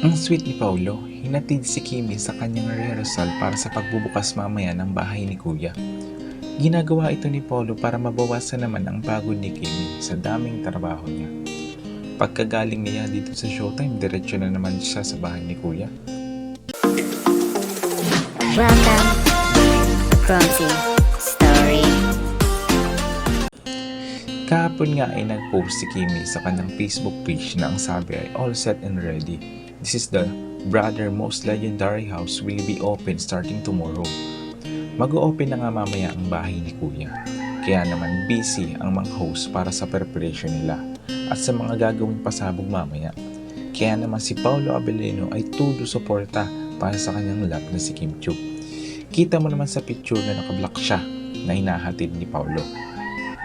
Ang sweet ni Paulo, hinatid si Kimi sa kanyang rehearsal para sa pagbubukas mamaya ng bahay ni Kuya. Ginagawa ito ni Paulo para mabawasan naman ang pagod ni Kimi sa daming trabaho niya. Pagkagaling niya dito sa showtime, diretsyo na naman siya sa bahay ni Kuya. Welcome Clumsy Story. Kahapon nga ay nag-post si Kimi sa kanyang Facebook page na ang sabi ay all set and ready. This is the brother most legendary house will be open starting tomorrow. Mag-open na nga mamaya ang bahay ni Kuya. Kaya naman busy ang mga host para sa preparation nila at sa mga gagawing pasabog mamaya. Kaya naman si Paulo Abelino ay tulo suporta para sa kanyang love na si Kim Chu. Kita mo naman sa picture na nakablock siya na hinahatid ni Paulo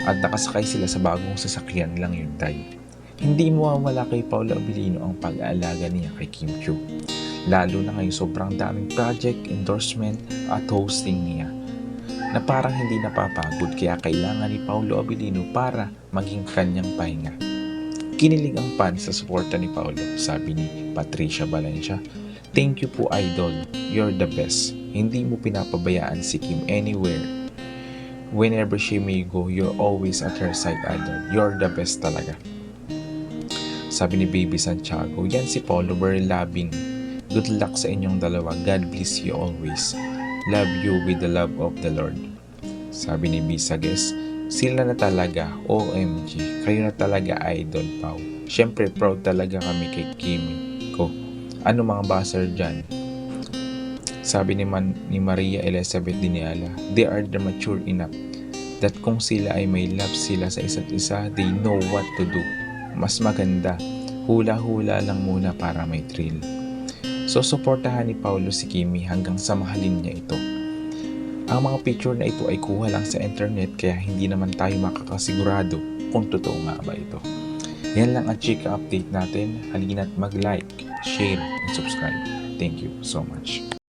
at nakasakay sila sa bagong sasakyan lang yun tayo. Hindi mawawala kay Paula Abilino ang pag-aalaga niya kay Kim Chu. Lalo na ngayon sobrang daming project, endorsement at hosting niya na parang hindi napapagod kaya kailangan ni Paulo Abilino para maging kanyang pahinga. Kinilig ang fan sa suporta ni Paulo, sabi ni Patricia Valencia. Thank you po idol, you're the best. Hindi mo pinapabayaan si Kim anywhere whenever she may go, you're always at her side, idol. You're the best talaga. Sabi ni Baby Santiago, yan si very loving. Good luck sa inyong dalawa. God bless you always. Love you with the love of the Lord. Sabi ni Bisages, sila na talaga, OMG. Kayo na talaga, idol, Pau. Siyempre, proud talaga kami kay Kimi ko. Ano mga buzzer dyan? Sabi ni, Man, ni Maria Elizabeth Diniala, they are the mature enough that kung sila ay may love sila sa isa't isa, they know what to do. Mas maganda, hula-hula lang muna para may thrill. So, suportahan ni Paulo si Kimi hanggang sa mahalin niya ito. Ang mga picture na ito ay kuha lang sa internet kaya hindi naman tayo makakasigurado kung totoo nga ba ito. Yan lang ang chika update natin. Halina't mag-like, share, and subscribe. Thank you so much.